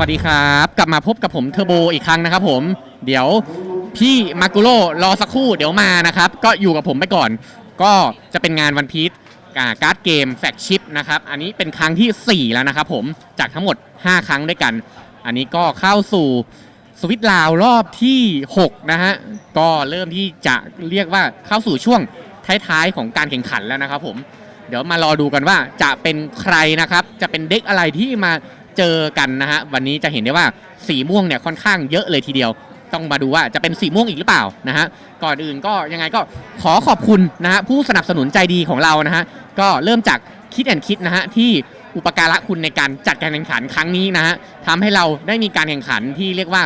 วัสดีครับ กลับมาพบกับผมเทอร์โบอีกครั้งนะครับผม เดี๋ยวพี่มากุโร่รอสักครู่เดี๋ยวมานะครับ ก็อยู่กับผมไปก่อน ก็จะเป็นงานวันพีชการ์ดเกมแฟกชิปนะครับ อันนี้เป็นครั้งทีสี่ 4 แล้วนะครับผม จากทั้งหมด 5 ครั้งด้วยกัน อันนี้ก็เข้าสู่สวิตลาวรอบที่ 6 นะฮะ ก็เริ่มที่จะเรียกว่าเข้าสู่ช่วงท้ายๆของการแข่งขันแล้วนะครับผม เดี๋ยวมารอดูกันว่าจะเป็นใครนะครับ จะเป็นเด็กอะไรที่มา เจอกันนะฮะวันนี้จะเห็นได้ว่าสีม่วงเนี่ยค่อนข้างเยอะเลยทีเดียว ต้องมาดูว่าจะเป็นสีม่วงอีกหรือเปล่านะฮะก่อนอื่นก็ยังไงก็ขอขอบคุณนะฮะผู้สนับสนุนใจดีของเรานะฮะก็เริ่มจากคิดแอนคิดนะฮะที่อุปการะคุณในการจัดการแข่งขันครั้งนี้นะฮะทำให้เราได้มีการแข่งขันที่เรียกว่า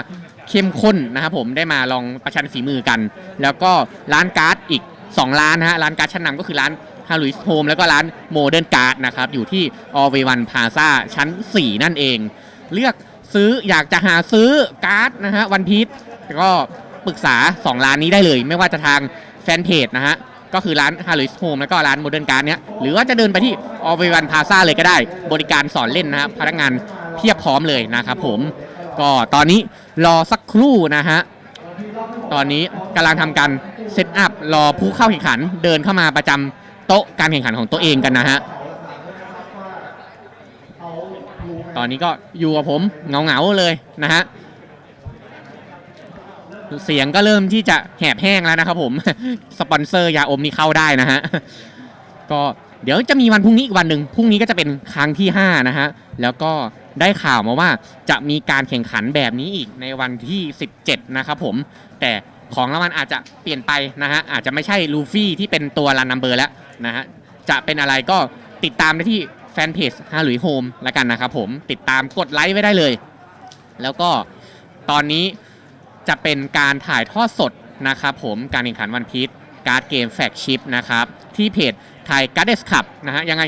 เข้มข้นนะครับผมได้มาลองประชันฝีมือกัน แล้วก็ร้านการ์ดอีก 2 ร้านนะฮะร้านการ์ดชั้นนำก็คือร้าน ฮารุสโฮมแล้วก็ร้านโมเดิร์นการ์ดนะครับ อยู่ที่ออเววันพาซาชั้น 4 นั่นเอง เลือกซื้ออยากจะหาซื้อการ์ดนะฮะวันพีชก็ปรึกษา 2 ร้านนี้ได้เลย ไม่ว่าจะทางแฟนเพจนะฮะ ก็คือร้านฮารุสโฮมแล้วก็ร้านโมเดิร์นการ์ดเนี้ยหรือว่าจะเดินไปที่ออเววันพาซาเลยก็ได้ บริการสอนเล่นนะครับพนักงานเพียบพร้อมเลยนะครับผม ก็ตอนนี้รอสักครู่นะฮะตอนนี้กำลังทำการเซตอัพรอผู้เข้าแข่งขันเดินเข้ามาประจำ โต๊ะการแข่งขันของตัวเองกันนะฮะ ตอนนี้ก็อยู่กับผมเงาๆเลยนะฮะ เสียงก็เริ่มที่จะแหบแห้งแล้วนะครับผม สปอนเซอร์ยาอมนี่เข้าได้นะฮะ ก็เดี๋ยวจะมีวันพรุ่งนี้อีกวันหนึ่งพรุ่งนี้ก็จะเป็นครั้งที่ 5 นะฮะ แล้วก็ได้ข่าวมาว่าจะมีการแข่งขันแบบนี้อีกในวันที่ 17 นะครับผม แต่ของรางวัลอาจจะเปลี่ยนไปนะฮะ อาจจะไม่ใช่ลูฟี่ที่เป็นตัวรันนัมเบอร์แล้ว นะฮะจะเป็นอะไรก็ติดตามได้ที่แฟนเพจฮาหลุยโฮมแล้วกันนะครับผมติดตามกดไลค์ไว้ได้เลย แล้วก็ตอนนี้จะเป็นการถ่ายทอดสดนะครับผมการแข่งขันวันพีชการ์ดเกมแฟกชิปนะครับที่เพจไทยการ์ดเดสคับนะฮะยังไง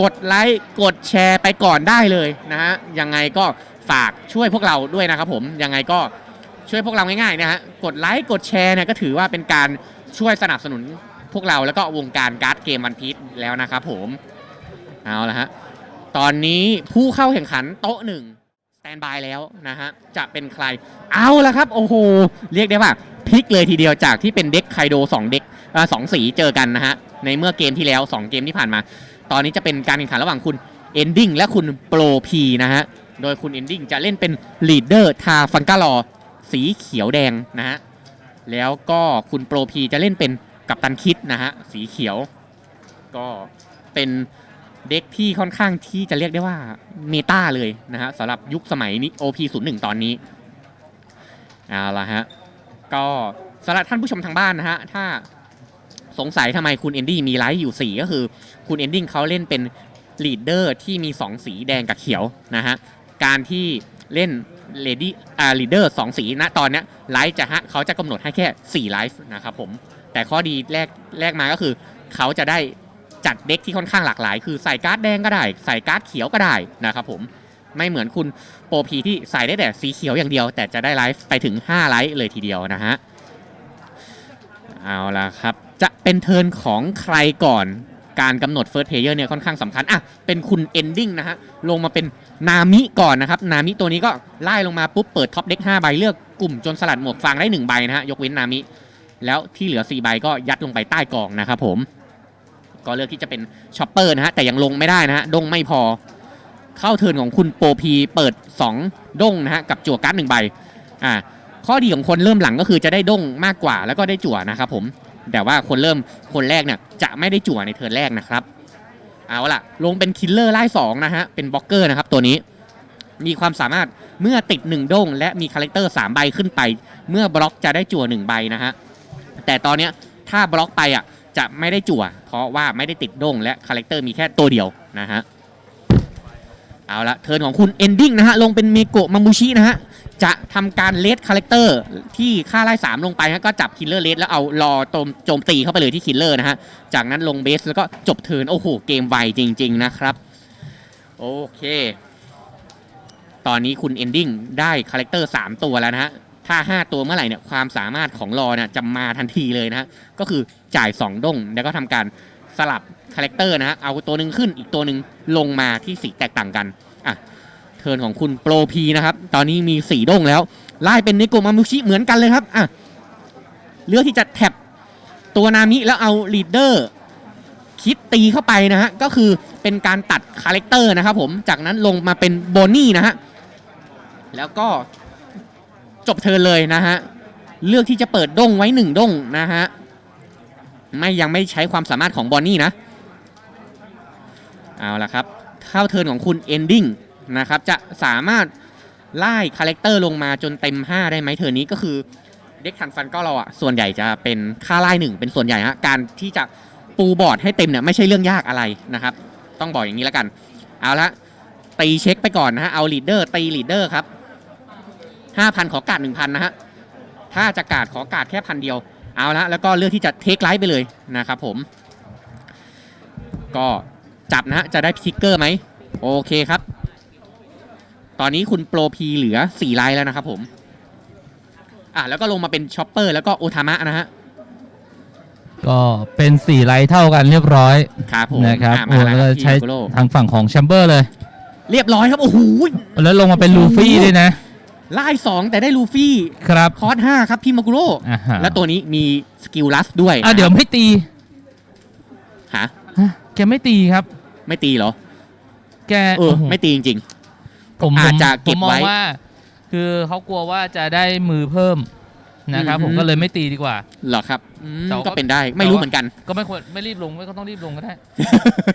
กดไลค์กดแชร์ไปก่อนได้เลยนะฮะยังไงก็ฝากช่วยพวกเราด้วยนะครับผมยังไงก็ช่วยพวกเราง่ายๆนะฮะกดไลค์กดแชร์เนี่ยก็ถือว่าเป็นการช่วยสนับสนุน พวกเราแล้วก็วงการการ์ดเกมวันพีชแล้วนะครับผม เอาละฮะ ตอนนี้ผู้เข้าแข่งขันโต๊ะหนึ่งสแตนบายแล้วนะฮะ จะเป็นใคร เอาละครับ โอ้โห เรียกได้ว่าพลิกเลยทีเดียวจากที่เป็นเด็กไคโด2เด็กสองสีเจอกันนะฮะ ในเมื่อเกมที่แล้ว 2 เกมที่ผ่านมา ตอนนี้จะเป็นการแข่งขันระหว่างคุณเอนดิ้งและคุณโปรพีนะฮะ โดยคุณเอนดิ้งจะเล่นเป็นลีดเดอร์ทาฟังกาลอสีเขียวแดงนะฮะ แล้วก็คุณโปรพีจะเล่นเป็น กัปตันคิดนะฮะสีเขียว ก็เป็นเด็กที่ค่อนข้างที่จะเรียกได้ว่าเมตาเลยนะฮะสำหรับยุคสมัยนี้ OP01 ตอนนี้เอาละฮะก็สำหรับท่านผู้ชมทางบ้านนะฮะถ้าสงสัยทำไมคุณเอนดี้มีไลท์อยู่สีก็คือคุณเอนดิ้งเขาเล่นเป็นลีดเดอร์ที่มี 2 สีแดงกับเขียวนะฮะการที่เล่น เลดี้อ่าลีดเดอร์สองสีนะตอนเนี้ยไลท์จะฮะเขาจะกำหนดให้แค่4ไลฟ์นะครับผมแต่ข้อดีแรกแรกมาก็คือเขาจะได้จัดเด็กที่ค่อนข้างหลากหลาย คือใส่การ์ดแดงก็ได้ ใส่การ์ดเขียวก็ได้นะครับผมไม่เหมือนคุณโปรพีที่ใส่ได้แต่สีเขียวอย่างเดียว แต่จะได้ไลฟ์ไปถึง 5 ไลฟ์เลยทีเดียวนะฮะเอาละครับ จะเป็นเทิร์นของใครก่อน การกำหนดเฟิร์สเพลเยอร์เนี่ยค่อนข้างสำคัญอะเป็นคุณเอนดิ้งนะฮะลงมาเป็นนามิก่อนนะครับ นามิตัวนี้ก็ไล่ลงมาปุ๊บเปิดท็อปเด็ก5ใบเลือกกลุ่มจนสลัดหมวกฟางได้ 1 ใบนะฮะยกเว้นนามิ แล้วที่เหลือ 4 ใบก็ยัดลงไปใต้กล่องนะครับผม ก็เลือกที่จะเป็นช็อปเปอร์นะฮะแต่ยังลงไม่ได้นะฮะดงไม่พอ เข้าเทิร์นของคุณโปรพีเปิด 2 ดงนะฮะกับจั่วการ์ดหนึ่งใบอ่าข้อดีของคนเริ่มหลังก็คือจะได้ดงมากกว่าแล้วก็ได้จั่วนะครับผม แต่ว่าคนเริ่มคนแรกเนี่ยจะไม่ได้จั่วในเทิร์นแรกนะครับเอาล่ะ ลงเป็นคิลเลอร์ไล่สองนะฮะ เป็นบล็อกเกอร์นะครับตัวนี้ มีความสามารถเมื่อติด1ด้งและมีคาแรคเตอร์3ใบขึ้นไป เมื่อบล็อกจะได้จั่ว1ใบนะฮะ แต่ตอนนี้ถ้าบล็อกไปอะจะไม่ได้จั่ว เพราะว่าไม่ได้ติดด้งและคาแรคเตอร์มีแค่ตัวเดียวนะฮะ เอาละเทิร์นของคุณเอนดิ้งนะฮะ ลงเป็นเมโกะมามูชินะฮะ จะทำการเลดคาแรคเตอร์ที่ค่าไล่สามลงไปฮะก็จับคิลเลอร์เลดแล้วเอารอโจมโจมตีเข้าไปเลยที่คิลเลอร์นะฮะ จากนั้นลงเบสแล้วก็จบเทิร์นโอ้โห เกมไวจริง ๆ นะครับ โอเค ตอนนี้คุณเอนดิ้งได้คาแรคเตอร์ 3 ตัวแล้วนะฮะ ถ้า 5 ตัวเมื่อไหร่เนี่ยความสามารถของรอเนี่ยจะมาทันทีเลยนะฮะ ก็คือจ่าย 2ด้งแล้วก็ทำการสลับคาแรคเตอร์นะฮะเอาตัวหนึ่งขึ้นอีกตัวหนึ่งลงมาที่สีแตกต่างกัน เทิร์นของคุณโปรพีนะครับ ตอนนี้มีสี่ด้งแล้ว ไล่เป็นนิโกมามุชิเหมือนกันเลยครับอะเลือกที่จะแท็บตัวนามิแล้วเอาลีดเดอร์คิดตีเข้าไปนะฮะ ก็คือเป็นการตัดคาแรคเตอร์นะครับผม จากนั้นลงมาเป็นโบนี่นะฮะ แล้วก็จบเทิร์นเลยนะฮะ เลือกที่จะเปิดด้งไว้หนึ่งด้งนะฮะ ไม่ยังไม่ใช้ความสามารถของบอนนี่นะ เอาละครับ เข้าเทิร์นของคุณ Ending นะครับจะสามารถไล่คาแรคเตอร์ลงมาจนเต็ม 5 ได้ไหมเทิร์นนี้ก็คือเด็กทันฟันก็เราอะส่วนใหญ่จะเป็นค่าไล่หนึ่งเป็นส่วนใหญ่ฮะการที่จะปูบอร์ดให้เต็มเนี่ยไม่ใช่เรื่องยากอะไรนะครับ ต้องบอกอย่างนี้แล้วกัน เอาละตีเช็คไปก่อนนะฮะเอาลีดเดอร์ตีลีดเดอร์ครับ5,000 ขอกาด1,000 นะฮะถ้าจะกาดขอกาดแค่พันเดียวเอาละแล้วก็เลือกที่จะเทคไลท์ไปเลยนะครับผม ก็จับนะฮะจะได้ทิกเกอร์ไหมโอเคครับ ตอนนี้คุณโปรพีเหลือ4ไลท์แล้วนะครับผม อะแล้วก็ลงมาเป็นช็อปเปอร์แล้วก็โอทามะนะฮะ ก็เป็นสี่ไลท์เท่ากันเรียบร้อยครับผมนะครับอะโอ้มาแล้วแล้วคก็รับใช้พี่โกโลทางฝั่งของแชมเบอร์เลย เรียบร้อยครับ โอ้โหแล้วลงมาเป็นลูฟี่ด้วยนะ ไล่สองแต่ได้ลูฟี่ ครับคอร์สห้าครับพี่มากุโร่อ่าฮะแล้วตัวนี้มีสกิลลัสด้วยอะเดี๋ยวไม่ตีฮะ ฮะแกไม่ตีครับ ไม่ตีเหรอ แกเออโโหไม่ตีจริง ผมอาจจะผมเก็บผมมองไว้ว่า คือเขากลัวว่าจะได้มือเพิ่มนะครับอือฮึผมก็เลยไม่ตีดีกว่าๆเหรอครับอืมแต่ว่าก็เป็นได้ไม่รู้เหมือนกัน ก็ไม่ควรไม่รีบลงไม่ก็ต้องรีบลงก็ได้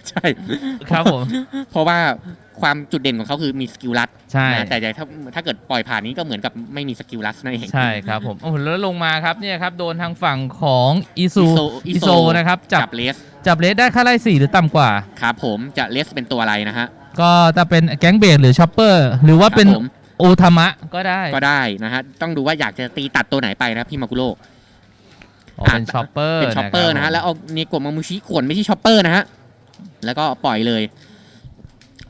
ใช่ครับผม เพราะว่าความจุดเด่นของเขาคือมีสกิลลัดใช่นะแต่ถ้าถ้าเกิดปล่อยผ่านนี้ก็เหมือนกับไม่มีสกิลลัดนั่นเองใช่ครับผมโอ้โหแล้วลงมาครับเนี่ยครับโดนทางฝั่งของอีซูอิโซอีโซนะครับจับจับเลสจับเลสได้ค่าไล่สี่หรือต่ำกว่าครับผมจะเลสเป็นตัวอะไรนะฮะ ก็จะเป็นแก๊งเบดหรือช็อปเปอร์ หรือว่าเป็นครับผม โอทามะก็ได้ก็ได้นะฮะต้องดูว่าอยากจะตีตัดตัวไหนไปนะพี่มากุโร่อ๋อเป็นช็อปเปอร์เป็นช็อปเปอร์นะฮะแล้วเอาเนโกะมามูชิขวนไม่ใช่ช็อปเปอร์นะฮะแล้วก็ปล่อยเลย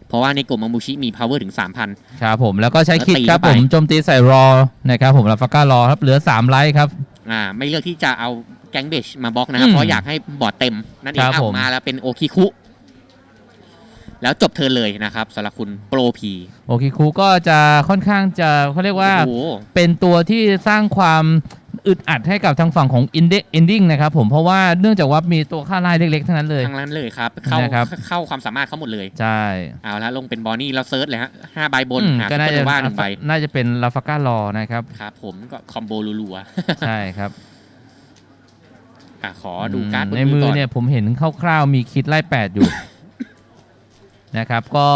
เพราะว่าเนโกะมามูชิมี power ถึง 3,000 ครับผมแล้วก็ใช้คิดแล้วตีครับเข้าผไปมโจมตีใส่รอนะครับผมลาฟาก้ารอครับเหลือ3ไลท์ครับ อ่าไม่เลือกที่จะเอาแก๊งเบชมาบล็อกนะครับอืมเพราะอยากให้บอร์ดเต็มนั่นเองครับเอาผมมาแล้วเป็นโอคิคุ แล้วจบเทิร์นเลยนะครับสำหรับคุณโปรพีโอเคครูก็จะค่อนข้างจะเขาเรียกว่าโอ้โห เป็นตัวที่สร้างความอึดอัดให้กับทางฝั่งของ ending นะครับผมเพราะว่าเนื่องจากว่ามีตัวค่าไล่เล็กๆทั้งนั้นเลย ทั้งนั้นเลยครับ เข้านะครับ เข้าความสามารถเขาหมดเลย ใช่เอาละลงเป็นบอนี่แล้วเซิร์ชเลยฮะห้าใบบนอืมหาก็ซุปน่าเปอร์จะโนว่าหนึ่งใบน่าจะเป็นลาฟาก้ารอนะครับ ครับผมก็คอมโบรัวใช่ครับๆอะขอดูการ์ดบนในมืมืออก่อนเนี่ยผมเห็นคร่าวๆมีคิดไล่8อยู่ นะครับ ก็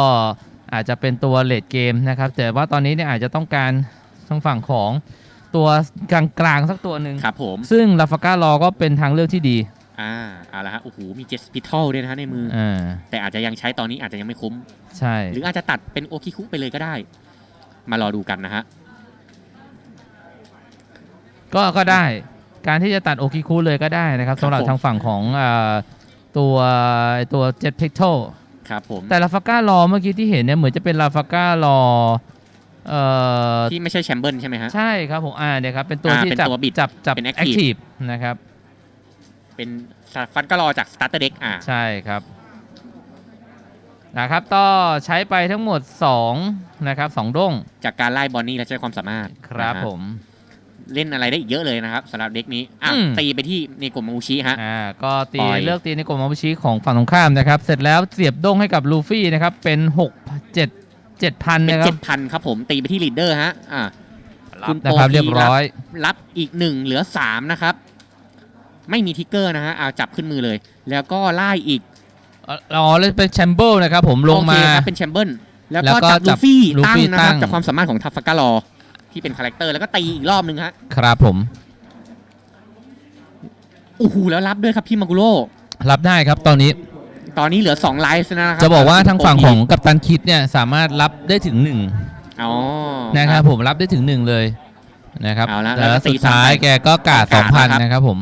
อาจจะเป็นตัวเลดเกมนะครับ แต่ว่าตอนนี้เนี่ยอาจจะต้องการทางฝั่งของตัวกลางๆสักตัวหนึ่งครับผม ซึ่งลาฟาก้ารอก็เป็นทางเลือกที่ดี อ่าเอาละฮะ โอ้โห มีเจ็ตสปิทัลด้วยนะฮะในมือออ่าแต่อาจจะยังใช้ตอนนี้อาจจะยังไม่คุ้ม ใช่ หรืออาจจะตัดเป็นโอคิคุไปเลยก็ได้ มารอดูกันนะฮะ ก็ก็ได้การที่จะตัดโอคิคุเลยก็ได้นะครับสำหรับผม ทางฝั่งของอ่าตัวตัวเจ็ตพิกโ l ครับผมแต่ลาฟาก้ารอเมื่อกี้ที่เห็นเนี่ยเหมือนจะเป็นลาฟาก้ารอเอ่อที่ไม่ใช่แชมเบิลใช่ไหมฮะ ใช่ครับผมอ่าเนี่ยครับเป็นตัวอ่าที่เป็นจับตัวบิดจับจับเป็นแอ active คทีฟนะครับเป็นฟันก็รอจากสตาร์เตอร์เด็กอ่าใช่ครับนะครับก็ใช้ไปทั้งหมด2นะครับสองด้งจากการไล่บอนนี่และใช้ความสามารถครับนะฮะ ผม เล่นอะไรได้อีกเยอะเลยนะครับสำหรับเด็กนี้อะอืม ตีไปที่เนโกะมามูชิฮะ อ่าก็ตีปล่อย เลือกตีในกลุ่มมาบุชิของฝั่งตรงข้ามนะครับ เสร็จแล้วเสียบด้งให้กับลูฟี่นะครับ เป็น 6 7 7พันเป็นนะครัเจ็บดพันครับผมตีไปที่ลีดเดอร์ฮะอะ คุณนะครับโปรเรียบร้อย รับอีกหนึ่งเหลือสามนะครับ ไม่มีทิกเกอร์นะฮะเอาจับขึ้นมือเลย แล้วก็ไล่อีกอ๋อแล้วเป็นแชมเบลนะครับผมลงมาโอเคครับเป็นแชมเบิลแล้วแล้วก็ก็จับจัลูบฟี่ลูตั้งฟี่นะคตั้รับง จากความสามารถของทัฟฟาการอ ที่เป็นคาแรคเตอร์แล้วก็ตีอีกรอบนึงฮะครับผมโอ้โหแล้วรับด้วยครับพี่มากุโร่รับได้ครับตอนนี้ ตอนนี้เหลือ2ไลฟ์นะครับจะบอกว่าทางฝั่งของกัปตันคิดเนี่ยสามารถรับได้ถึง1อ๋อนะครับผมรับได้ถึง1เลยนะครับเอาละแต่แล้วก็ตีสุดท้ายซ้ำไปแกก็กาดกาดนะครับ2,000นะครับผม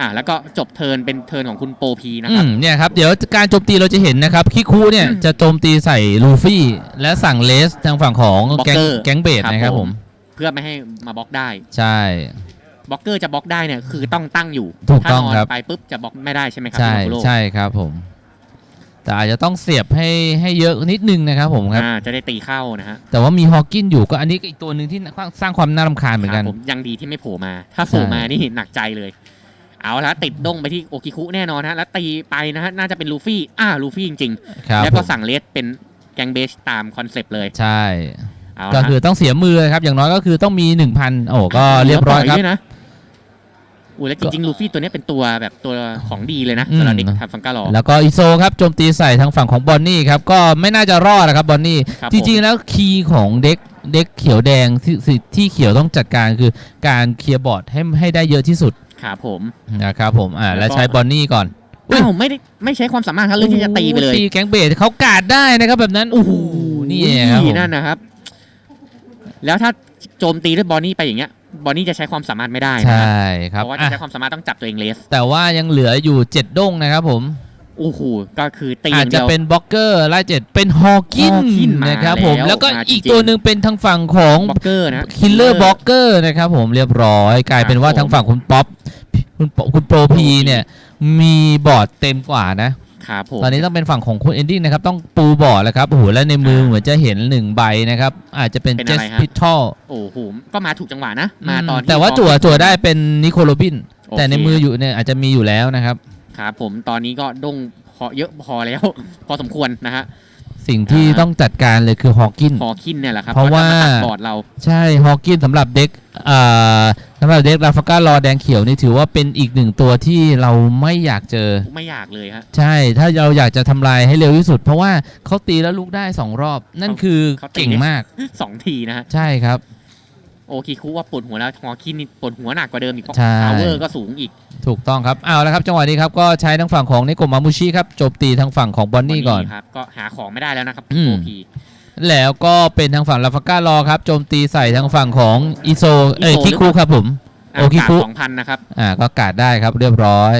อะแล้วก็จบเทิร์นเป็นเทิร์นของคุณโปรพีนะอืครับมเนี่ยครับ เดี๋ยวการโจมตีเราจะเห็นนะครับคิคูเนี่ยจะโจมตีใส่ลูฟี่ และสั่งเลสทางฝั่งของแก๊งบล็อกเกอร์แก๊งเบดครับนะครับผผมมเพื่อไม่ให้มาบล็อกได้ใช่ บล็อกเกอร์จะบล็อกได้เนี่ยคือต้องตั้งอยู่ถูกถ้าต้องนอนครับ ไปปุ๊บจะบล็อกไม่ได้ใช่ไหมครับใช่พี่มากุโร่ใช่ครับผม แต่อาจจะต้องเสียบให้ให้เยอะนิดนึงนะครับผมครับ อ่าจะได้ตีเข้านะฮะแต่ว่ามีฮอว์กินอยู่ก็อันนี้ก็อีกตัวหนึ่งที่สร้างความน่ารำคาญเหมือนกัน ครับผมยังดีที่ไม่โผล่มา ถ้าโผล่ใช่มานี่หนักใจเลย เอาละติดดงไปที่โอคิคุแน่นอนฮะแล้วตีไปนะฮะน่าจะเป็นลูฟี่อ่าลูฟี่จริงครับๆแล้วก็ผมสั่งเลสเป็นแกงเบสตามคอนเซปต์เลยใช่เอาก็ละคือต้องเสียมือครับอย่างน้อยก็คือต้องมี1,000โอ้ก็เรียบร้อยครับแล้วปล่ด้วยนะอู้แล้วจริงๆลูฟี่ตัวเนี้ยเป็นตัวแบบตัวของดีเลยนะอืมสำหรับเด็กทำฟังกาหลอแล้วก็อิโซครับโจมตีใส่ทางฝั่งของบอนนี่ครับก็ไม่น่าจะรอดนะครับบอนนี่ครับจริงๆแล้วคีย์ของเด็กเด็กเขียวแดงที่ที่ที่เขียวต้องจัดการคือการเคลียร์บอร์ดให้ให้ได้เยอะที่สุด ครับผมนะครับผมอ่าแล้และวก็ใช้บอนนี่ก่อนอุ๊ยอ้าวไม่ได้ไม่ใช้ความสามารถครับเรื่องที่จะตีไปเลยตีแก๊งเบสเขากาดได้นะครับแบบนั้นโอ้โหนี่ครับผมนั่นนะครับ แล้วถ้าโจมตีด้วยบอนนี่ไปอย่างเงี้ยบอนนี่จะใช้ความสามารถไม่ได้นะใช่ครับเพราะว่าจะอะใช้ความสามารถต้องจับตัวเองเลสแต่ว่ายังเหลืออยู่7ด้งนะครับผม โอ้โหก็คือตีออาจย่างจะเดียวเป็นบล็อกเกอร์ไล่เจ็ดเป็นฮอว์กิน Hawkin มานะครับผมแล้วแล้วก็มาจริงๆอีกตัวหนึ่งเป็นทางฝั่งของบล็อกเกอร์นะคิลเลอร์บล็อกเกอร์นะครับผมเรียบร้อยกลายเป็นว่าครับผมทางฝั่งคุณป๊อปคุณปคุณโปรพีเนี่ยมีบอร์ดเต็มกว่านะครับผมตอนนี้ต้องเป็นฝั่งของคุณเอนดิ้งนะครับ ต้องปูบอร์ดแล้วครับโอ้โหและในมือเหมือนจะเห็นหนึ่งใบนะครับ อาจจะเป็นเป็นเจอะสไรฮะพิททอลโอ้โหก็มาถูกจังหวะนะ มาตอนที่แต่ว่าบล็อกจั่วจั่วได้เป็นนิโคลโรบินโอเคแต่ในมืออยู่เนี่ยอาจจะมีอยู่แล้วนะครับ ครับผมตอนนี้ก็ดงพอเยอะพอแล้ว พอสมควรนะฮะ สิ่งที่อ่า ต้องจัดการเลยคือฮอว์กิน พอคินเนี่ยแหละครับเพราะว่า จมตัดบอร์ดเรา ใช่ฮอว์กินสำหรับเด็กอ่าสำหรับเด็กราฟาก้ารอแดงเขียวนี่ถือว่าเป็นอีกหนึ่งตัวที่เราไม่อยากเจอ ไม่อยากเลยฮะ ใช่ถ้าเราอยากจะทำลายให้เร็วที่สุด เพราะว่าเขาตีแล้วลุกได้สองรอบ นั่นคือเขาตี เก่งมาก สองทีนะฮะ ใช่ครับ โอคิคุว่าปวดหัวแล้วพอคินนี่ปวดหัวหนักกว่าเดิมอีกใช่ พาวเวอร์ก็สูงอีก ถูกต้องครับเอาละครับจังหวะนี้ครับก็ใช้ทางฝั่งของนิโกมามุชิครับโจมตีทางฝั่งของบอนนี่ก่อน ครับก็หาของไม่ได้แล้วนะครับอืม โอพี แล้วก็เป็นทางฝั่งลาฟาก้ารอครับโจมตีใส่ทางฝั่งของอิโซเอ้ยอิโซ คิคุครับผม โอคิคุสองพันนะครับ อ่าก็กาดได้ครับเรียบร้อย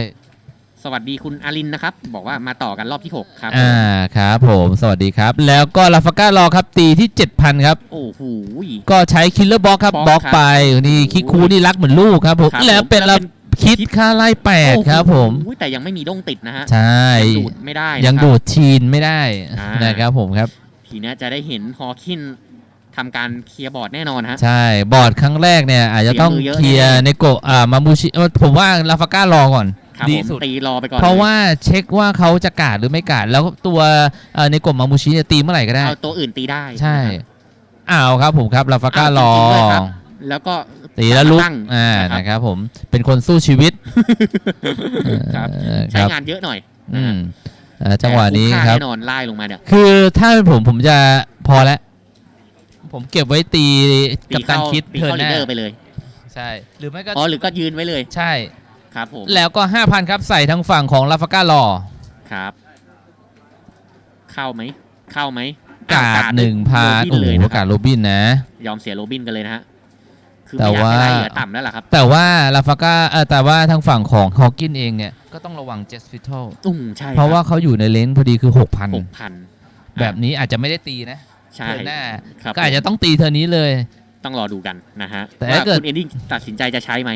สวัสดีคุณอารินนะครับ บอกว่ามาต่อกันรอบที่หกครับ อ่าครับผมสวัสดีครับ แล้วก็ลาฟาก้ารอครับตีที่ 7,000 ครับ โอ้โห ก็ใช้คิลเลอร์บ็อกครับ Box บล็อกครับไปนี่คิคูนี่รักเหมือนลูกครับผมครับแล้วเป็นแล้วละเป็น คิดค่าไล่แปดครับผม โอ้โหแต่ยังไม่มีดงติดนะฮะใช่ ยังดูดไม่ได้นะครับ ยังดูดทีนไม่ได้อ่าน นะครับผมครับ ทีเนี้ยจะได้เห็นฮอคินทำการเคลียร์บอร์ดแน่นอนฮะ ใช่บอร์ดครั้งแรกเนี่ยอาจจะต้องเสียมือเยอะเคลียร์แน่ในโกะอ่ามามูชิเอ่อผมว่าลาฟาก้ารอก่อน ครับดีผมสุด ตีรอไปก่อนเพราะลยว่าเช็คว่าเขาจะกาดหรือไม่กาดแล้วตัวเอ่อในโกะมามูชิเนี่ยตีเมื่อไหร่ก็ได้ เอาตัวอื่นตีได้ใช่นะครับ อ้าวครับผมครับลาฟาก้ารอ เอาจริงๆด้วยครับ แล้วก็ตีแล้วลุกตั้งอ่านะครับนะครับผมเป็นคนสู้ชีวิตครับเออใช้ครับงานเยอะหน่อยอืนะฮะมอ่าจังหวะนี้แต่ครับแน่นอนไล่ลงมาเนี่ย คือถ้าเป็นผมผมจะพอแล้ว ผมเก็บไว้ตีตีกับตันเข้าคิดตีเทิร์นเข้าหลีน้าเดอร์ไปเลย ใช่ หรือไม่ก็อ๋อหรือก็ยืนไว้เลย ใช่ ครับผมแล้วก็ 5,000 ครับ ใส่ทางฝั่งของลาฟาก้ารอครับ เข้าไหม เข้าไหมกาดหนึ่งพันโรบิโอ้โหเลยนะคการับดโรบินนะ ยอมเสียโรบินกันเลยนะฮะคือแต่ไม่อยากให้ว่าไล่เหลือต่ำแล้วล่ะครับ แต่ว่าลาฟาก้าเออแต่ว่าทางฝั่งของฮอว์กินเองเนี่ย ก็ต้องระวังเจสฟิทัลอืมใช่เพราะว่าเขาอยู่ในเลนส์พอดีคือหก6,000พันแบบนี้อาจจะไม่ได้ตีนะใช่เทิร์นหน้าครับก็อาจจะต้องตีเทอร์นนี้เลย ต้องรอดูกันนะฮะแต่ว่าถ้าเกิดคุณเอนดิ้งตัดสินใจจะใช้ไหม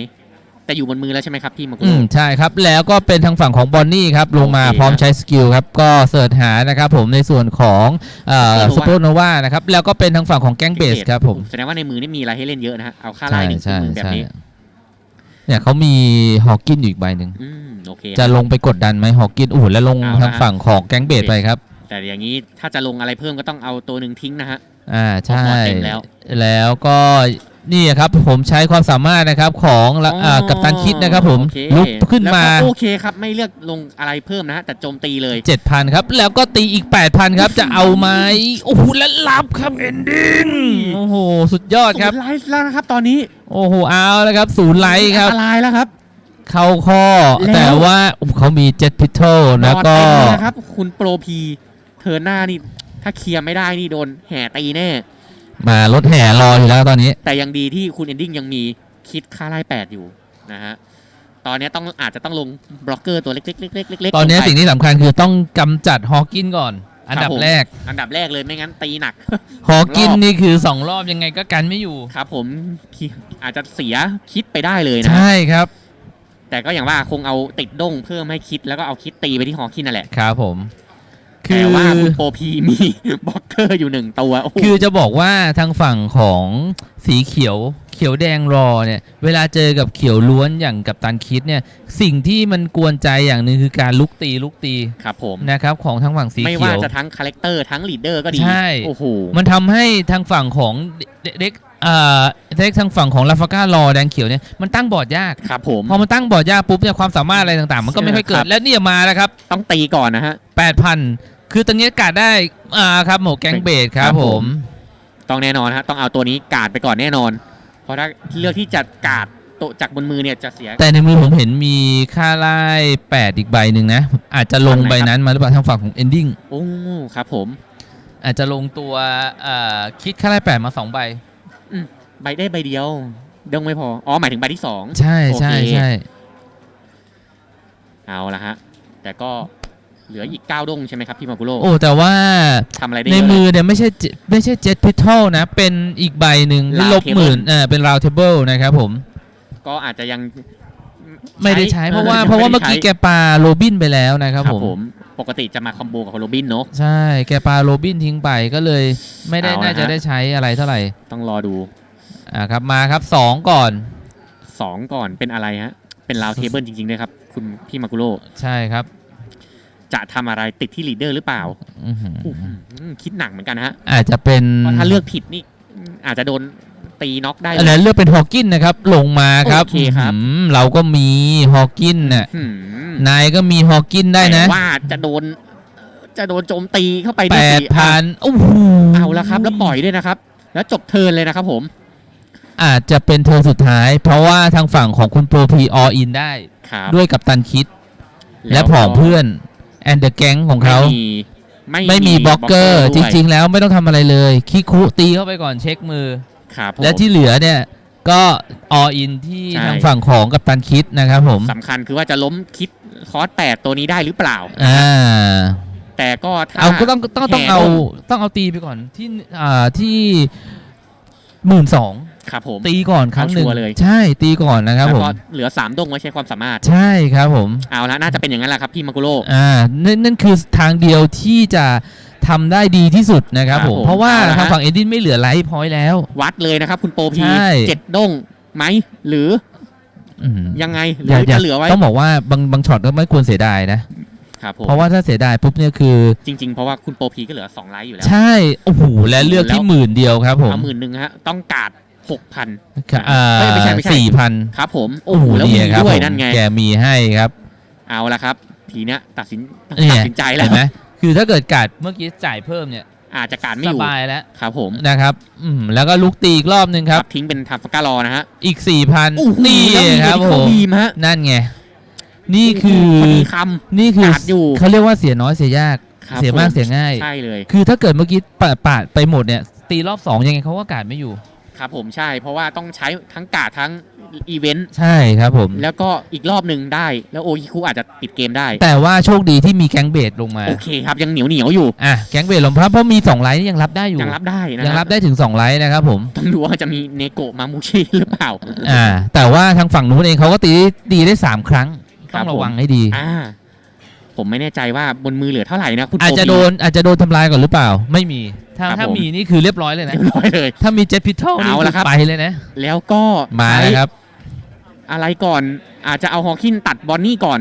แต่อยู่บนมือแล้วใช่ไหมครับพี่มากุอืโรมใช่ครับ แล้วก็เป็นทางฝั่งของบอนนี่ครับ ลงมาโอเคพร้อมใช้สกิลครับ ก็เสิร์ชหานะครับผมในส่วนของเอ่อส Supernova ปโนวานะครับ แล้วก็เป็นทางฝั่งของแก๊งเบสครับผมแสดงว่าในมือนี่มีอะไรให้เล่นเยอะนะฮะเอาค่าไล่ใช่หนึ่งใช่มือแบบใช่นี้เนี่ยเขามีฮอว์กินอยู่อีกใบหนึ่งอืมโอเค จะลงไปกดดันไหมฮอว์กินโอ้โหแล้วลงเอาละทางฝั่งของแก๊งเบสไปครับ แต่อย่างนี้ถ้าจะลงอะไรเพิ่มก็ต้องเอาตัวหนึ่งทิ้งนะฮะ อ่าใช่พอเต็มแล้วแล้วก็นี่ครับผมใช้ความสามารถนะครับของละอ่ากัปตันคิดนะครับผมโอเคลุกขึ้นมา แล้วก็โอเคครับไม่เลือกลงอะไรเพิ่มนะฮะแต่โจมตีเลย 7,000 ครับ แล้วก็ตีอีก 8,000 ครับ จะเอาไหมโอ้โหแล้วรับครับเอนดิ้งโอ้โห สุดยอดครับ ศูนย์ไลฟ์แล้วนะครับตอนนี้โอ้โหเอาแล้วครับ ศูนย์ไลท์ครับ อันตรายแล้วครับ เข้าข้อ แล้ว แต่ว่าเขามีเจ็ตพิทเทิลแล้วก็ รอเต็มเลยนะครับ คุณโปรพี เธอหน้านี่ ถ้าเคลียร์ไม่ได้นี่โดนแห่ตีแน่ มารถแห่รออยู่แล้วตอนนี้ แต่ยังดีที่คุณเอนดิ้งยังมีคิดค่าไล่แปดอยู่นะฮะตอนนี้ต้องอาจจะต้องลงบล็อกเกอร์ตัวเล็กๆเล็กๆเล็กๆตอนนี้ลงไปสิ่งที่สำคัญคือต้องกำจัดฮอว์กินก่อน อันดับผมแรก อันดับแรกเลยไม่งั้นตีหนัก ฮอว์กินรอบนี่คือ 2 รอบยังไงก็กันไม่อยู่ ครับผมพี่อาจจะเสียคิดไปได้เลยนะใช่ครับ แต่ก็อย่างว่าคงเอาติดด้งเพิ่มให้คิดแล้วก็เอาคิดตีไปที่ฮอคินนั่นแหละ ครับผม คคือ แต่ว่าคุณโปรพีมีบล็อกเกอร์อยู่หนึ่งตัวโอ้โหคือจะบอกว่าทางฝั่งของสีเขียวเขียวแดงรอเนี่ยเวลาเจอกับเขียวล้วนอย่างกับตันคิดเนี่ยสิ่งที่มันกวนใจอย่างหนึ่งคือการลุกตีลุกตีครับผม นะครับของทางฝั่งสีไม่เขีว่ายว จะทั้งคาแรคเตอร์ทั้งลีดเดอร์ก็ดีใช่ โอ้โห มันทำให้ทางฝั่งของเด็กเด็กอ่าเด็กทางฝั่งของลาฟาก้ารอแดงเขียวเนี่ยมันตั้งบอร์ดยากครับผม พอมันตั้งบอร์ดยากปุ๊บเนี่ยความสามารถอะไรต่างๆ มันก็ไม่ค่อยเกิครัดบและเนี่ยมาแล้วครับ ต้องตีก่อนนะฮะ 8,000 คือตรงนี้กาดได้อ่าครับหมวกแก๊งเบสครับครับผผมมต้องแน่นอนฮะต้องเอาตัวนี้กาดไปก่อนแน่นอน เพราะถ้าเลือกที่จะกาดโตะจากบนมือเนี่ยจะเสีย แต่ในมือผมเห็นมีค่าไล่8อีกใบหนึ่งนะ อาจจะลงอันไหนครับใบนั้นมาหรือเปล่าทางฝั่งของ ending โอ้ครับผม อาจจะลงตัวอ่าคิดค่าไล่8มาสองใบใบได้ใบเดียวเด้งไม่พอ อ๋อ หมายถึงใบที่สอง ใช่ใช่โอเคใช่ เอาละฮะ แต่ก็ เหลืออีก9ดงใช่ไหมครับพี่มากุโร่โอ้แต่ว่าทำอะไรได้ในเยอะมืเลยอเนี่ยไม่ใช่เจไม่ใช่เจ็ตพิทอลนะ เป็นอีกใบหนึ่งที่ Round ลบ table หมื่นอ่าเป็นราวเทเบิลนะครับผม ก็อาจจะยังไม่ได้ใช้เพราะว่ายังเพราะว่าไได้เมื่อกี้ใช้แกปาโรบินไปแล้วนะครับผม ปกติจะมาคอมโบกับโรบินเนาะ ใช่แกปาโรบินทิ้งไปก็เลยไม่ได้เอาละน่าจะฮะ ได้ใช้อะไรเท่าไหร่ต้องรอดูอ่าครับมาครับสองก่อน2ก่อนเป็นอะไรฮะ เป็นราวเทเบิลจริงๆด้วยครับ คุณพี่มากุโร่ใช่ครับ จะทำอะไรติดที่ลีดเดอร์หรือเปล่าอื้อหืออื้อหือคิดหนักเหมือนกันนะฮะอาจจะเป็นเพราะถ้าเลือกผิดนี่อาจจะโดนตีน็อกได้อันเลยนั้นเลือกเป็นฮอว์กินนะครับ ลงมาครับโอเคครับ อื้อหือเราก็มีฮอว์กินน่ะหืมนายก็มีฮอว์กินได้นะแต่ว่าจะโดนจะโดนโจมตีเข้าไปแปด้วยดสิพันโอ้โหเอาละครับ แล้วปล่อยด้วยนะครับ แล้วจบเทิร์นเลยนะครับผม อาจจะเป็นเธอสุดท้าย เพราะว่าทางฝั่งของคุณโปรพีออินได้ ครับด้วยกับตันคิด และผองเพื่อน แอนเดอร์แก๊งของเขาไม่ไม่มีบล็อกเกอร์จด้วยริง ๆ แล้วไม่ต้องทำอะไรเลยคิคุตีเข้าไปก่อนเช็คมือ ครับผมและที่เหลือเนี่ยก็ออินที่ใช่ทางฝั่งของกับตันคิดนะครับผมสำคัญคือว่าจะล้มคิดคอร์สแปดตัวนี้ได้หรือเปล่าอ่าแต่ก็ถ้าเอาก็ต้องต้องต้องแห่เอาโดนต้องเอาตีไปก่อนที่อ่าที่หมื่นสอง ครับผม ตีก่อนครั้งหนึ่งเอาชัวร์เลย ใช่ตีก่อนนะครับแล้วผมก็เหลือสามดงไว้ใช้ความสามารถ ใช่ครับผม เอาละน่าจะเป็นอย่างนั้นแหละครับพี่มากุโร่ อ่านั่นนั่นคือทางเดียวที่จะทำได้ดีที่สุดนะครับครับผมผมเพราะว่าเอาละฮะ ทางฝั่งเอ็นดินไม่เหลือไลท์พอยต์แล้ว วัดเลยนะครับ คุณโปรพีใช่ เจ็ดดงไหมหรืออืมยังไงหรือย่าออย่าจะเหลือไว้ต้องบอกว่าบางบางช็อตก็ไม่ควรเสียดายนะ ครับผมเพราะว่าถ้าเสียดายปุ๊บเนี่ยคือ จริง ๆ เพราะว่าคุณโปรพีก็เหลือสองไลท์อยู่แล้ว ใช่ โอ้โห และเลือกที่แล้วหมื่นเดียวครับผม เอาหมื่นหนึ่งฮะต้องกาด หกพันอ่าเอ้ยไม่ใช่ไม่ใช่สี่พันครับผม โอ้โหแล้วมีเนี่ยครับด้วยผมนั่นไง แกมีให้ครับ เอาละครับ ทีเนี้ยตัดสินเนี่ยตัดสินใจแล้เห็วนไหมคือถ้าเกิดกัดเมื่อกี้จ่ายเพิ่มเนี่ย อาจจะการไม่สอยู่บายแล้วครับผมนะครับ อืมแล้วก็ลุกตีอีกรอบหนึ่งครับ ทิ้งเป็นทำฟการอนะฮะ อีกสี่พันโอ้โหนี่แล้วมีครับเดผลิมบีมฮะนั่นไง นี่คือพอดีคนี่คือขาดอยู่เขาเรียกว่าเสียน้อยเสียยากำครับเสียมากผเสียง่าย ใช่เลย คือถ้าเกิดเมื่อกี้ปาดปาดไปหมดเนี่ย ตีรอบสองยังไงเขาก็การไม่อยู่ ครับผมใช่เพราะว่าต้องใช้ทั้งกาดทั้งอีเวนต์ใช่ครับผม แล้วก็อีกรอบหนึ่งได้ แล้วโอคิคุอาจจะปิดเกมได้ แต่ว่าโชคดีที่มีแก๊งเบสลงมา โอเคครับ ยังเหนียวเหนียวๆอยู่ อะ แก๊งเบสลงเพราะเพราะมีสองไลท์นี่ยังรับได้อยู่ ยังรับได้นะยังครับได้ถึงสองไลท์นะครับผม ต้องดูว่าจะมีเนโกะมามูชิหรือเปล่า อ่า แต่ว่าทางฝั่งนู้นเองเขาก็ตีตีได้สามครั้งครัต้อบงระวังผมให้ดีอ่า ผมไม่แน่ใจว่าบนมือเหลือเท่าไหร่นะคุณอาจจะโปรโดบีนอาจจะโดนทำลายก่อนหรือเปล่า ไม่มี ถ้าครับถ้าผม มีนี่คือเรียบร้อยเลยนะ เรียบร้อยเลย ถ้ามีเจ็ตพิทอลนี่เอาละครับ ไปเลยนะ แล้วก็มาใช้แล้วครับ อะไรก่อนอาจจะเอาฮอว์คินตัดบอนนี่ก่อน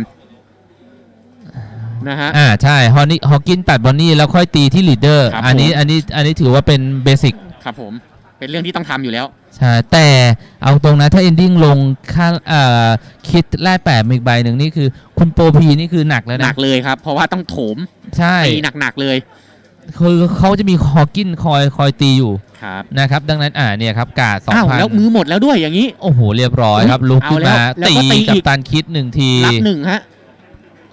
นะฮะ อ่าใช่ฮอนี่ฮอกินตัดบอนนี่แล้วค่อยตีที่ลีดเดอร์ ครับอันนี้ผม อันนี้อันนี้ถือว่าเป็นเบสิกครับผม เป็นเรื่องที่ต้องทำอยู่แล้ว ใช่ แต่เอาตรงนะ ถ้าเอนดิ้งลงค่าเอ่อคิดแรกแปดมาอีกใบหนึ่งนี่คือ คุณโปรพีนี่คือหนักแล้วหนันะกเลยครับ เพราะว่าต้องโถม ใช่ตีหนักๆเลยคือเขาจะมีฮอกินคอยคอยตีอยู่ครับนะครับดังนั้นอ่าเนี่ยครับกาดสองอ้าวพันแล้วมือหมดแล้วด้วยอย่างนี้ โอ้โหเรียบร้อยครับลุกเอาขึ้นแล้วมาแล้วตีก็ตีกับอีกตันคิดหนึ่งทีรับหนึ่งฮะ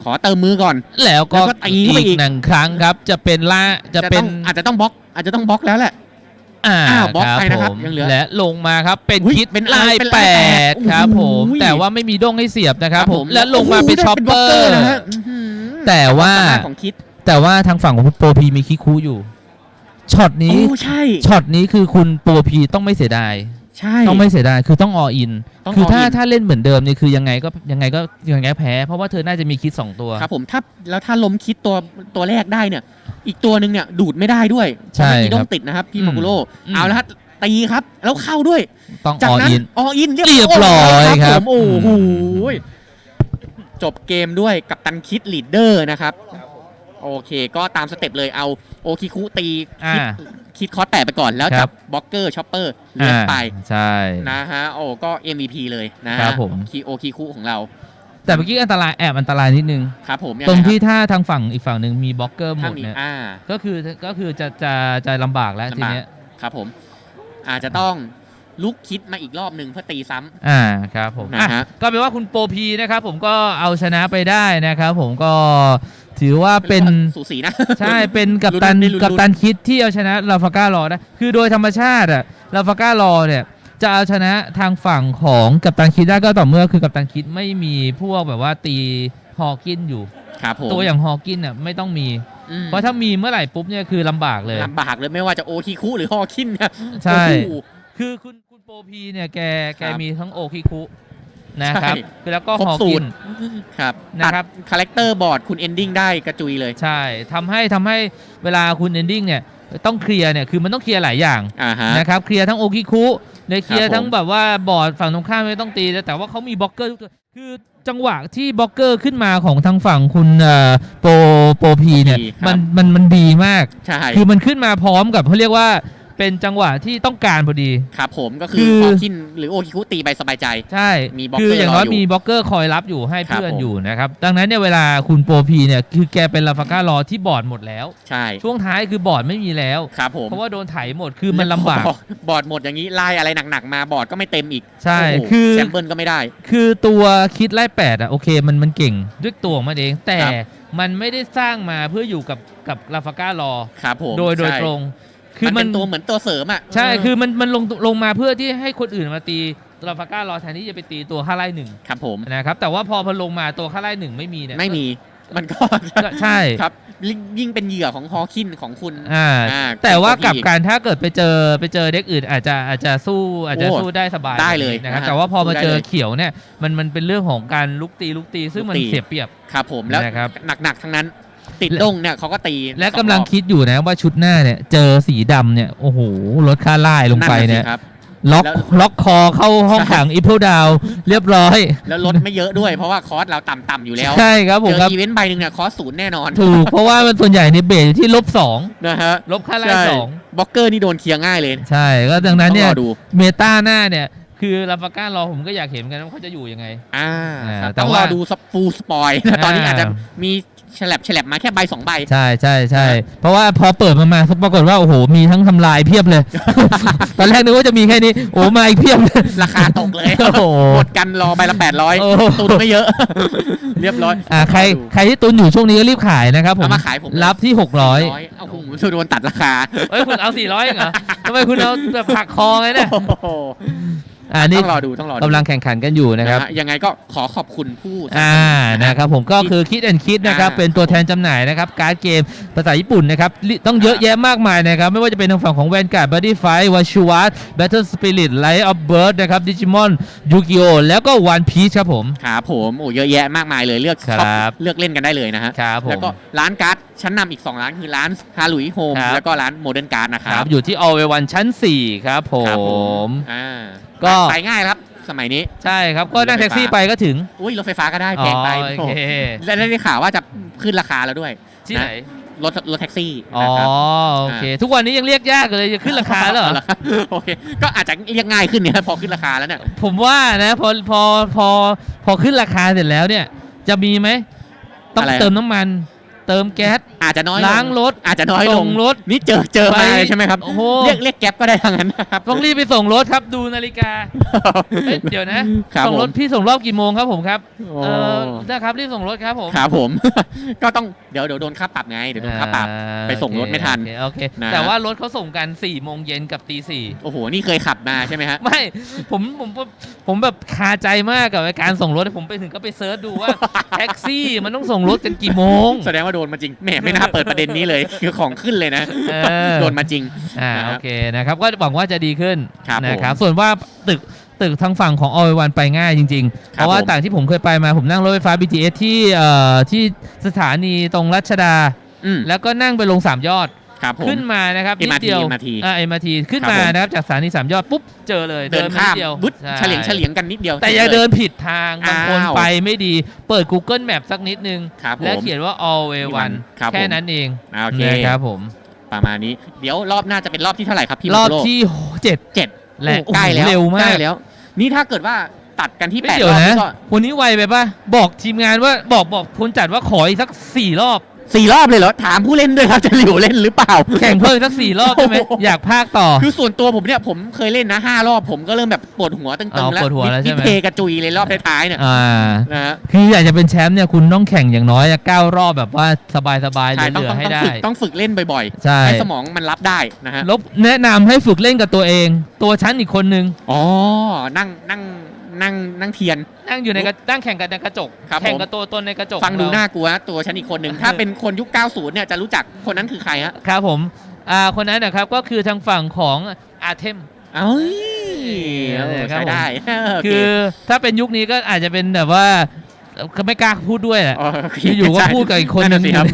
ขอเติมมือก่อน แล้วก็แล้วก็ตีเข้าไปอีกอีกหนึ่งครั้งครับ จะเป็นล่าจะเป็นต้องอาจจะต้องบล็อก อาจจะต้องบล็อกแล้วแหละ อ่าอ้าวบล็อกไปนะครับผมยังเหลือและลงมาครับเป็นอุ๊ยคิดเป็นลายเป็นแปลายแปดดครับผมโอ้โหแต่ว่าไม่มีด้งให้เสียบนะครับผมและลงมาโอ้โหเป็นช็อปเปอได้ร์นะฮะอื้อหือแต่ว่าความสมรถของคิดแต่ว่าทางฝั่งของคุณโปรพีมีคิคูอยู่ช็อตนี้โอ้ใช่ช็อตนี้คือคุณโปรพีต้องไม่เสียดาย ใช่ต้องไม่เสียดายคือต้องออิน ต้องคือถ้า all in ถ้าเล่นเหมือนเดิมนี่คือยังไงก็ยังไงก็ยังไงก็แพ้ เพราะว่าเธอน่าจะมีคิดสองตัว ครับผมถ้าแล้วถ้าล้มคิดตัวตัวแรกได้เนี่ย อีกตัวหนึ่งเนี่ยดูดไม่ได้ด้วยใช่เพราะเมื่อกี้คต้รัอบงติดนะครับพี่อืมมากุโร่อืม เอาละฮะตีครับ แล้วเข้าด้วย ต้องจากอนั้นอิน ออินเรียบเรียบร้อยครับผมโอ้โหจบเกมด้วยกับตันคิดลีดเดอร์นะครับ โอเค ก็ตามสเต็ปเลยเอาโอคิคุตีอ่า คิดคิดคอสแตกไปก่อนแล้วครัจับ บบล็อกเกอร์ช็อปเปอร์เลี้ยงไปอ่าใช่ นะฮะโอ้ก็ MVP เลยนะฮะครับผม คีโอคิคุของเราแต่เมื่อกี้อันตรายแอบอันตรายนิดนึง ครับผมยัตรงไคบที่ถ้าทางฝั่งอีกฝั่งหนึ่งมีบล็อกเกอร์หมถ้าดมีเนี่ยอ่า ก็คือก็คือจะจะจะลำบากแล้วทีลำบาก เนี้ยครับผม อาจจะต้องลุกคิดมาอีกรอบหนึ่งเพื่อตีซ้ำอ่าครับผมนะฮะอะก็เป็นว่าคุณโปรพีนะครับผมก็เอาชนะไปได้นะครับผมก็ ถือว่าเป็นสูสีนะ ใช่เป็นกัปตันลุ้นๆลุ้นๆกัปตันคิดที่เอาชนะลาฟาก้ารอได้คือโดยธรรมชาติอะลาฟาก้ารอเนี่ยจะเอาชนะทางฝั่งของกัปตันคิดได้ก็ต่อเมื่อคือกัปตันคิดไม่มีพวกแบบว่าตีฮอว์กินอยู่ครับผมตัวอย่างฮอว์กินน่ะไม่ต้องมีอืมเพราะถ้ามีเมื่อไหร่ปุ๊บเนี่ยคือลำบากเลยลำบากเลยไม่ว่าจะโอคิคุหรือฮอคินเนี่ยใช่โอ้โหคือคุณคุณโปรพีเนี่ยแกแกครับมีทั้งโอคิคุ นะครับใช่คือแล้วก็ครบฮอสูกิตน รครับนะครับคาแรคเตอร์บอร์ดคุณเอนดิ้งได้กระจุยเลย ใช่ทำให้ทำให้เวลาคุณเอนดิ้งเนี่ยต้องเคลียร์เนี่ยคือมันต้องเคลียร์หลายอย่างอ่าฮะ นะครับเคลียร์ทั้งโอคิคุเลยเคลียครัร์บผม ทั้งแบบว่าบอร์ดฝั่งตรงข้ามไม่ต้องตีแต่ว่าเขามีบล็อกเกอร์ทุกตัวคือจังหวะที่บล็อกเกอร์ขึ้นมาของทางฝั่งคุณเอ่อโปรโปรพีเนี่ยดีครับ มันมันมันดีมาก ใช่ คือมันขึ้นมาพร้อมกับเขาเรียกว่า เป็นจังหวะที่ต้องการพอดี ครับผมก็คืคืออฮอคินหรือโอคิคุตีไปสบายใจ ใช่มีบล็อกเกคืออร์อย่างน้อยรออยู่มีบล็อกเกอร์คอยรับอยู่ให้ครับเพื่อนผม อยู่นะครับ ดังนั้นเนี่ยเวลาคุณโปรพีเนี่ยคือแกเป็นลาฟาก้ารอที่บอร์ดหมดแล้ว ใช่ช่วงท้ายคือบอร์ดไม่มีแล้ว ครับผมเพราะว่าโดนไถหมดคือมันลำบาก บอร์ดหมดอย่างนี้ไล่อะไรหนักๆมาบอร์ดก็ไม่เต็มอีกใช่โอ้โหคือ แซมเปิลก็ไม่ได้ คือตัวคิดไล่แปดอะโอเคมันมันเก่งด้วยตัวของมันเอง แต่ครับ มันไม่ได้สร้างมาเพื่ออยู่กับกับลาฟาก้ารอ ครับผมโดยโดยใช่ตรง คืมันมัเป็นตัวเหมือนตัวเสริมอะใช่เคือมันมันลงลงมาเพื่อที่ให้คนอื่นมาตีลาฟาก้ารอแทนที่จะไปตีตัวค่าไล่หนึ่งครับผมนะครับแต่ว่าพอพอลงมาตัวค่าไล่หนึ่งไม่มีเนี่ยไม่มีมันก็ก็ใช่ครับยิ่งยิ่งเป็นเหยื่อของฮอคินของคุณอ่าอ่าแต่ว่าของพี่กลับการถ้าเกิดไปเจอไปเจอเด็กอื่น อาจจะอาจจะสู้อาจจะโอ้สู้ได้สบายได้เลยนะครับนะฮะแต่ว่าพอมาสู้ได้เจอเลยเขียวเนี่ยมันมันเป็นเรื่องของการลุกตีลุกตีซึ่งมันลุกตีเสียเปรียบครับผมแล้วนะครับหนักๆทั้งนั้น ติดและดงเนี่ยเขาก็ตีและสองกำลังรอบคิดอยู่นะว่าชุดหน้าเนี่ยเจอสีดำเนี่ยโอ้โหลดค่าไล่ลงไปะสิเนี่ยครับ ล็อกแล้ว ล็อกคอเข้าห้องใช่ขังอีพิลดาวเรียบร้อยแล้วลดไม่เยอะด้วยเพราะว่าคอร์สเราต่ำๆอยู่แล้วใช่ครับผมเจอครับอีเวนต์ใบหนึ่งเนี่ยคอร์สศูนย์แน่นอนถูก เพราะว่ามันส่วนใหญ่ในเบสอยู่ที่ลบสองนะฮะลบค่าไล่ใช่สองบล็อกเกอร์นี่โดนเคลียร์ง่ายเลยใช่ก็ดังนั้นต้องเนี่รยอดูเมตาหน้าเนี่ย คือลาฟาก้ารอผมก็อยากเห็นเหมือนกันว่าเขาจะอยู่ยังไง อ่าอ่าครับแต่ต้องรว่า อดูฟูลสปอยนะตอนนี้อ่าอาจจะมี ฉลับฉลับมาแค่ใบสองใบ ใช่ใช่ใช่นะเพราะว่าพอเปิดมามาปรากฏว่าโอ้โหมีทั้งทำลายเพียบเลย ตอนแรกนึกว่าจะมีแค่นี้โอ้มาอีกเพียบเลย ราคาตกเลยโอ้โหหมดกันรอใบละแปดร้อยโอ้โห ตุนไม่เยอะ เรียบร้อยอ่าใครต้องอดูใครที่ตุนอยู่ช่วงนี้ก็รีบขายนะครับผมเอามาขายผมรับที่ 600 เอาคุณจะโดนตัดราคาเอ้ยคุณเอา400เองเหรอทำไมคุณเอาแบบผักคอไงเนี่ยโอ้โห อ่านี่ต้องรอดูต้องรอดูกำลังแข่งขันกันอยู่นะครับ ฮยังไงก็ขอขอบคุณผู้สนับสนุนอ่านะครับผมก็คือคิดแอนคิดนะครับ อ่าเป็นตัวแทนจำหน่ายนะครับ การ์ดเกมภาษาญี่ปุ่นนะครับลิต้องเยอะแยะมากมายนะครับ ไม่ว่าจะเป็นทางฝั่งของแวนการ์ดบัดดี้ไฟวาชูวัตแบทเทิลสปิริตไลท์ออฟเบิร์ดนะครับดิจิมอนยูกิโอแล้วก็วันพีชครับผม ครับผมโอ้เยอะแยะมากมายเลยเลือกครับ ชอบเลือกเล่นกันได้เลยนะฮะครับผมแล้วก็ร้านการ์ดชั้นนำอีก 2 ร้านคือร้านฮาลุยโฮมครับ แล้วก็ร้านโมเดิร์นการ์ดนะคครัรับบอยู่ที่ออเววันชั้น 4 ครับผครับมอ่าก็ไปง่ายครับ สมัยนี้ ใช่ครับก็นั่งแท็กซี่ไปก็ถึง อุ้ยรถไฟฟ้าก็ได้แพงไปอ๋อโอเคและได้ข่าวว่าจะขึ้นราคาแล้วด้วยที่ไหนรถรถแท็กซี่อ๋อนะครับโอเค ทุกวันนี้ยังเรียกยากเลยจะขึ้นราคาแล้วเหรออครับโอเคก็อาจจะเรียกง่ายขึ้นเนี่ยพอขึ้นราคาแล้วเนี่ยผมว่านะพอพอพอพอขึ้นราคาเสร็จแล้วเนี่ย จะมีไหมต้องอะไรเติมน้ำมัน เติมแก๊สอาจจะน้อยล้างรถอาจจะน้อยลส่งงรถนี่เจอเจอไปมาเลยใช่ไหมครับโอ้โหเรียกเรียกแก๊ปก็ได้ทั้งนั้นนะครับต้องรีบไปส่งรถครับดูนาฬิกาเอ้ยเดี๋ยวนะครับส่งรถผมพี่ส่งรอบกี่โมงครับผมครับโอ้เออนะครับรีบส่งรถครับผมครับผม ก็ต้องเดี๋ยวเดี๋ยวโดนค่าปรับไงเดี๋ยวโดนค่าปรับอ่าไปส่งรถไม่ทันโอเคโอเคนะแต่ว่ารถเขาส่งกัน4ี่โมงเย็นกับตีสี่โอ้โหนี่เคยขับมาใช่ไหมฮะไม่ผมผม ผมผมแบบคาใจมากกับการส่งรถผมไปถึงก็ไปเซิร์ชดูว่าแท็กซี่มันต้องส่งรถกันกี่โมง แสดงว่าโดนมาจริงแหมไม่น่าเปิดประเด็นนี้เลยคือของขึ้นเลยนะเออโดนมาจริงอ่านะครับโอเคนะครับก็หวังว่าจะดีขึ้นครับนะครับผมส่วนว่าตึกตึกทางฝั่งของอ l วันไปง่ายจริงๆครับเพราะว่าผมต่างที่ผมเคยไปมาผมนั่งรถไฟฟ้า BTS ที่เอ่อที่สถานีตรงรัชดาอืมแล้วก็นั่งไปลงสามยอด ครับผม ขึ้นมานะครับนิด MRT เดียว MRT อ่า MRT ขึ้นครับมาผม นะครับจากสถานีสามยอดปุ๊บเจอเลยเดินมข้ามดเดียววุดใช่เฉลียงเฉลียงกันนิดเดียวแต่อย่าเดินผิดทางบางคนอ้าวไปไม่ดีเปิด Google Map สักนิดนึง ครับผม และเขียนว่า all way one ครับผม แค่นั้นเองอ่าโอเคนะครับผม ประมาณนี้ เดี๋ยวรอบหน้าจะเป็นรอบที่เท่าไหร่ครับพี่รอบโมโที่เจ็ดเจ็ดและโอ้ใกล้แล้วเร็วมาใกก ล้แล้ว นี่ถ้าเกิดว่าตัดกันที่ไม่แปดเดี๋ยรวอบนะ นี่ก็วันนี้ไวไปป่ะบอกทีมงานว่าบอกบอกคนจัดว่าขออีกสักสี่รอบ สี่รอบเลยเหรอ ถามผู้เล่นด้วยครับ จะหลิวเล่นหรือเปล่า แข่งเพิ่มอีกสักสี่รอบได้ไหมโอ้โหอยากพากต่อ คือส่วนตัวผมเนี่ยผมเคยเล่นนะห้ารอบผมก็เริ่มแบบปวดหัวตึงอ๋อๆแล้วปวดหัวแล้วใช่ไหมนิดเพกระจุยเลยรอบท้ายๆเนี่ยอ่านะฮะคืออยากจะเป็นแชมป์เนี่ยคุณต้องแข่งอย่างน้อยอะเก้ารอบแบบว่าสบายสบายๆเหใช่ต้องลือต้องๆให้ต้องได้ฝึกต้องฝึกเล่นบ่อยใช่ๆให้สมองมันรับได้นะฮะลบแนะนำให้ฝึกเล่นกับตัวเอง ตัวฉันอีกคนนึงอ๋อนั่งนั่ง นั่งนั่งเทียน นั่งอยู่ในกระนั่งแข่งกันในกระจก ครับแข่งผมกับตัวตนในกระจกฟังดูขอเร น่ากลัวนะตัวฉันอีกคนหนึ่งถ้าเป็นคนยุค 90 เนี่ยจะรู้จักคนนั้นคือใครฮะครับผมอ่าคนนั้นนะครับก็คือทางฝั่งของอาเทม เอ้ยเออครับใช้ได้โเคือถ้าเป็นยุคนี้ก็อาจจะเป็นแบบว่าก็ไม่กล้าพูดด้วยแหละอ๋อโเคอยู่ๆก็ใช่พูดกับอีกคนนึงะสิครับ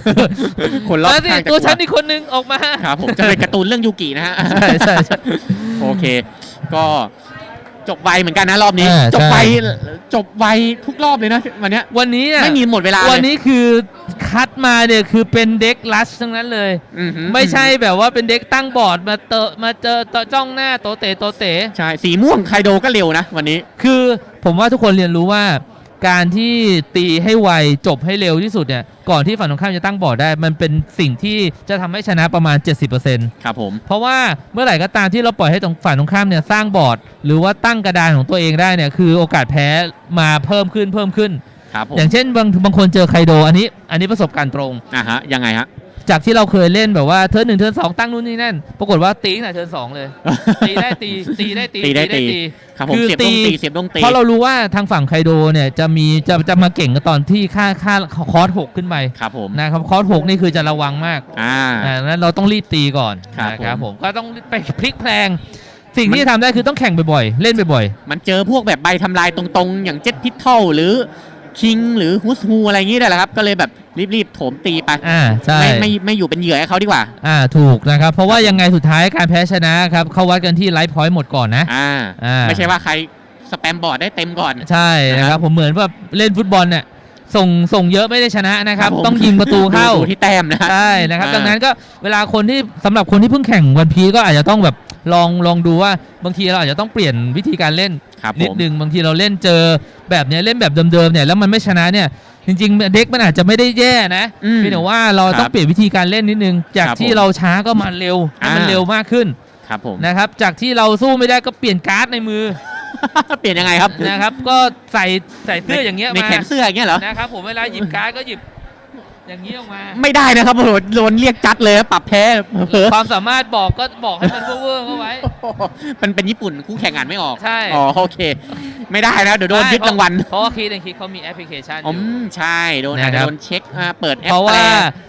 คนรอบแล้วสิข้างจะตัวกลัฉันอีกคนนึงออกมา ครับผมจะเป็นการ์ตูนเรื่องยูกินะฮะ ใช่ใช่ใช่ โอเค ก็ จบไวเหมือนกันนะรอบนี้ อ่าจบไวใช่ จบไวทุกรอบเลยนะวันเนี้ยวันนี้เนี่ยไม่มีหมดเวลาเลยวันนี้คือคัดมาเนี่ยคือเป็นเด็กลัชทั้งนั้นเลย อือหือไม่ใช่แบบว่าเป็นเด็กตั้งบอร์ดมาเตอะมาเจอเตอะจ้องหน้าโตเตโตเตใช่สีม่วงไคโดก็เร็วนะวันนี้ คือผมว่าทุกคนเรียนรู้ว่า การที่ตีให้ไวจบให้เร็วที่สุดเนี่ยก่อนที่ฝั่งตรงข้ามจะตั้งบอร์ดได้ มันเป็นสิ่งที่จะทำให้ชนะประมาณ 70%ครับผมเพราะว่าเมื่อไหร่ก็ตามที่เราปล่อยให้ตรงฝ่ายตรงข้ามเนี่ยสร้างบอร์ด หรือว่าตั้งกระดานของตัวเองได้เนี่ยคือโอกาสแพ้มาเพิ่มขึ้นเพิ่มขึ้นครับผมอย่างเช่นบางบางคนเจอไคโดอันนี้ อันนี้ประสบการณ์ตรงอะฮะยังไงฮะ จากที่เราเคยเล่นแบบว่าเทิร์นหนึ่งเทิร์นสองตั้งนู่นนี่นั่น ปรากฏว่าตีตั้งแต่เทิร์นสองเลย ตีได้ตีตีได้ตีตีได้ตีครับผมคือเสียบลงตีตีเสียบลงตีเพราะเรารู้ว่าทางฝั่งไคโดเนี่ยจะมีจะจะมาเก่งกันตอนที่ค่าค่าคอร์สหกขึ้นไปครับผมนะครับคอร์สหกนี่คือจะระวังมากอ่าอ่านั้นเราต้องรีบตีก่อนครับนะครับผมผมก็ต้องไปพลิกแพลงสิ่งมันที่จะทำได้คือต้องแข่งบ่อยๆ เล่นบ่อยมันเจอพวกแบบใบทำลายตรงๆ อย่างเจ็ตพิทเทิลหรือ คิงหรือฮุสฮูอะไรอย่างนี้ได้แหละครับ ก็เลยแบบรีบๆโถมตีไปๆอ่าใช่ไม่ไม่ไม่อยู่เป็นเหยื่อให้เขาดีกว่า อ่าถูกนะครับ เพราะว่ายังไงสุดท้ายการแพ้ชนะครับเขาวัดกันที่ไลฟ์พอยต์หมดก่อนนะอ่าอ่าไม่ใช่ว่าใครสแปมบอร์ดได้เต็มก่อน ใช่นะคครัรับบผมเหมือนแบบเล่นฟุตบอลเนี่ยส่งส่งเยอะไม่ได้ชนะนะครับผม ต้องยิงประตูเข้าดูที่แต้มนะ ใช่นะครับ อ่า ดังนั้นก็เวลาคนที่สำหรับคนที่เพิ่งแข่งวันพีก็อาจจะต้องแบบ ลองลองดูว่าบางทีเราอาจจะต้องเปลี่ยนวิธีการเล่นครับนิดผมนึงบางทีเราเล่นเจอแบบเนี้ยเล่นแบบเดิมๆเนี่ยแล้วมันไม่ชนะเนี่ยจริงๆ เด็กมันอาจจะไม่ได้แย่นะอืมเพียงแต่ว่าเราต้อครังบเปลี่ยนวิธีการเล่นนิดนึง จากครับที่ผมเราช้าก็มาเร็วให้มันอ่าเร็วมากขึ้นครับผมนะครับ จากที่เราสู้ไม่ได้ก็เปลี่ยนการ์ดในมือเปลี่ยนยังไงครับนะครับ ก็ใส่ใส่เสื้ออย่างเงี้ยในมาแขนเสื้ออย่างเงี้ยเหรอนะครับผมเวลาหยิบการ์ดก็หยิบ อย่างนี้ออกมา ไม่ได้นะครับโอ้โหโดนเรียกจัดเลยปรับแพ้เผลอความสามารถบอกก็บอกให้มันเวอร์ๆเข้าไว้ มันเป็นญี่ปุ่นคู่แข่งอ่านไม่ออกใช่ อ๋อโอเค ไม่ได้นะเดี๋ยวโดนยึดรางวัลเพราะว่าคีดคิดเขามีแอปพลิเคชันออืยู่ มใช่โดนอาจนะคจะรับ โดนเช็คอ่าเปิดแอปเพราะว่าแปล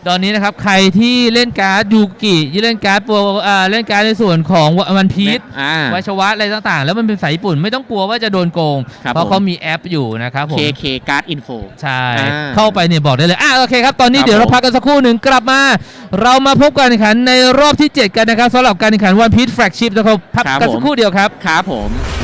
ตอนนี้นะครับใครที่เล่นการ์ดยูกิที่เล่นการ์ดโปรอ่าเล่นการ์ดในส่วนของวันพีชอ่า วัชวัตอะไรต่างๆ แล้วมันเป็นสายญี่ปุ่นไม่ต้องกลัวว่าจะโดนโกง ครับเพราะผม เขามีแอปอยู่นะครับผม KK Card Info ใช่ อ่า เข้าไปเนี่ยบอกได้เลยอะโอเคครับตอนนี้ครับเดี๋ยวเราผมพักกันสักครู่หนึ่งกลับมา เรามาพบการแข่งขันในรอบที่ 7 กันนะครับสำหรับการแข่งขันวันพีชแฟลกชิพนะครับพักกันสักครู่เดียวครับครับผม